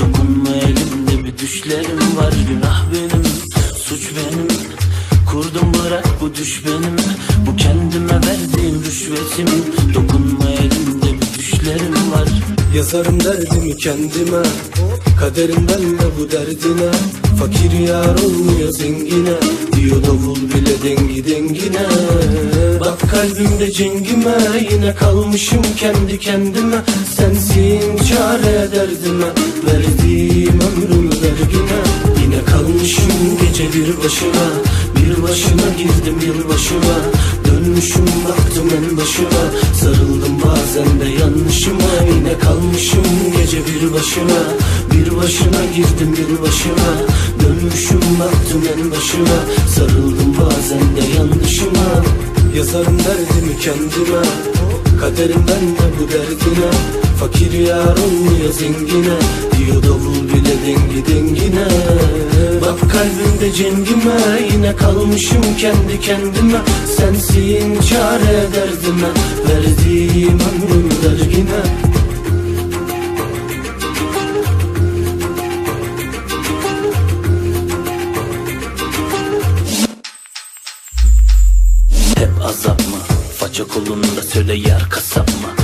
Dokunma elimde bir düşlerim var Günah benim, suç benim. Yazarım derdimi kendime Kaderimden de bu derdine. Fakir yar olmuyor zengine Diyor davul bile dengi dengine. Bak kalbimde cengime Yine kalmışım kendi kendime. Sensin çare derdime Verdiğim ömrümü vergine Yine kalmışım gece bir başına Bir başına girdim yılbaşına Dönmüşüm baktım en başına Sarıldım bazen de yanlışıma Yine kalmışım gece bir başına. Bir başına girdim yılbaşına Dönmüşüm baktım en başına. Sarıldım bazen de yanlışıma. Yazarım derdimi kendime Kaderimden de bu derdine Fakir yar olmuyor zengine Diyor davul bile dengi dengine Bak kalbimde cengime Yine kalmışım kendi kendime Sensin çare derdime Verdiğim ömrüm dergine Hep azap mı? Faça kolunda söyle yer kasap mı?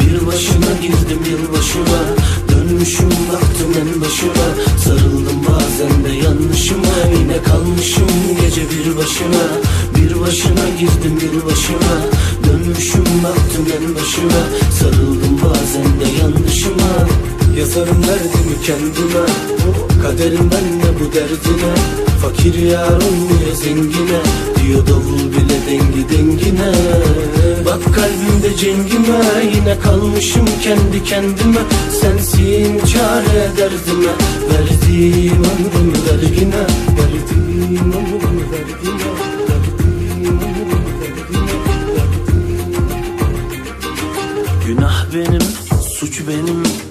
başına girdim yılbaşına. Dönmüşüm baktım en başına. Sarıldım bazen de yanlışıma. Yine kalmışım gece bir başına. Bir başına girdim yılbaşına Dönmüşüm baktım en başına. Sarıldım bazen de yanlışıma. Yazarım derdimi kendime Kaderimden de bu derdine Fakir yar olmuyor zengine Diyor davul bile dengi dengine. Bak kalbimde cengime Yine kalmışım kendi kendime. Sensin çare derdime Verdiğim ömrümü vergine Verdiğim ömrümü vergine. Günah benim, suç benim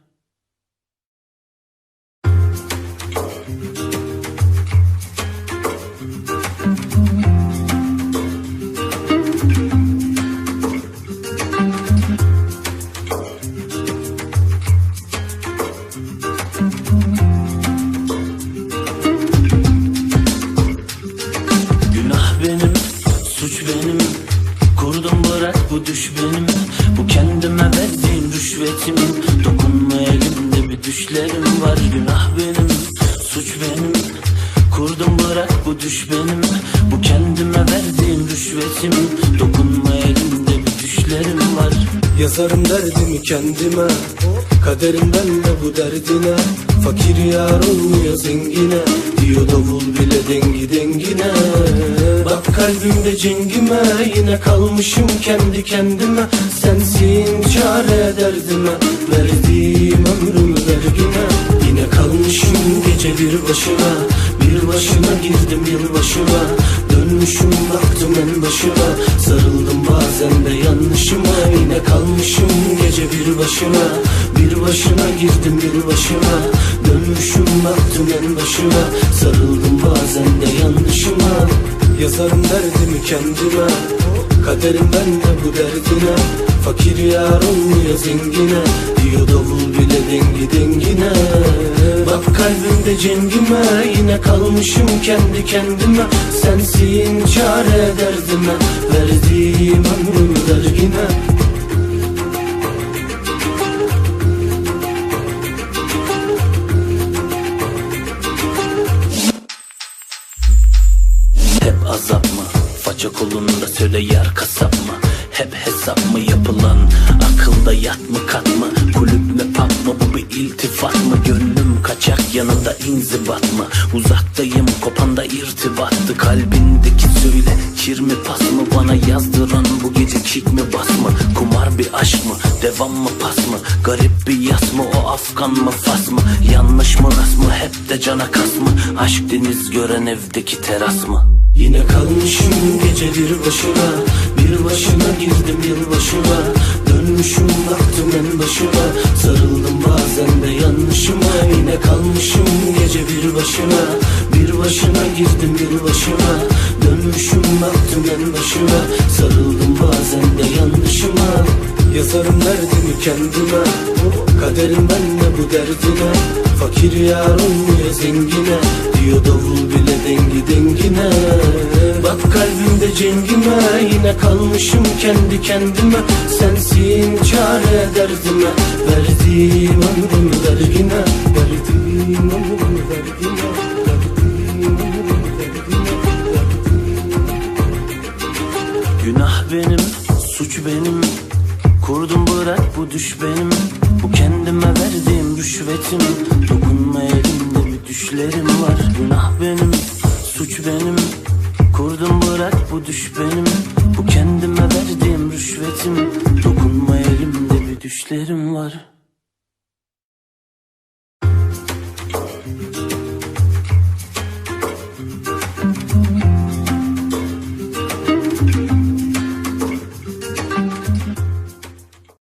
Kurdum bırak bu düş benim. Bu kendime verdiğim rüşvetim. Dokunma elimde bir düşlerim var. Yazarım derdimi kendime. Kaderimden de bu derdine. Fakir yar olmuyor zengine. Diyor davul bile dengi dengine. Bak kalbimde cengime Yine kalmışım kendi kendime. Sensin çare derdime. Verdiğim ömrümü vergine. Yine kalmışım gece bir başına başına girdim yılbaşına. Dönmüşüm baktım en başına. Sarıldım bazen de yanlışıma. Yine kalmışım gece bir başına. Bir başına girdim yılbaşına. Dönmüşüm baktım en başına. Sarıldım bazen de yanlışıma. Yazarım derdimi kendime. Kaderimden de bu derdine. Fakir yar olmuyor zengine kalbimde cengime Yine kalmışım kendi kendime Sensin çare derdime Verdiğim ömrümü vergine Hep azap mı? Faça kolunda söyle yer kasap mı? Hep hesap mı yapılan? Akılda yat mı kat mı? Kulüp mü pub mı? Bu bir iltifat mı Gönlüm kaçak yanında inzibat mı? Uzaktayım kopanda irtibattı. Kalbindeki söyle kir mi pas mı? Bana yazdıran bu gece kick mi bas mı? Kumar bir aşk mı? Devam mı pas mı? Garip bir yas mı? O afgan mı fas mı? Yanlış mı rast mı? Hep de cana kas mı? Aşk deniz gören evdeki teras mı? Yine kalmışım gece bir başına. Bir başına girdim yılbaşına Dönmüşüm baktım en başıma. Sarıldım bazen de yanlışıma. Yine kalmışım gece bir başına. Bir başına girdim yılbaşına Dönmüşüm baktım en başıma Sarıldım bazen de yanlışıma. Yazarım derdimi kendime. Kaderim benle bu derdine. Fakir yar olmuyor zengine. Diyor davul cengime Yine kalmışım kendi kendime. Sensin çare derdime Verdiğim ömrümü vergine Verdiğim ömrümü vergine Günah benim, suç benim. Kurdum bırak bu düş benim. Bu kendime verdiğim rüşvetim. Dokunma elimde bir düşlerim var. Günah benim, suç benim Kurdum bırak bu düş benim. Bu kendime verdiğim rüşvetim. Dokunma elimde bir düşlerim var.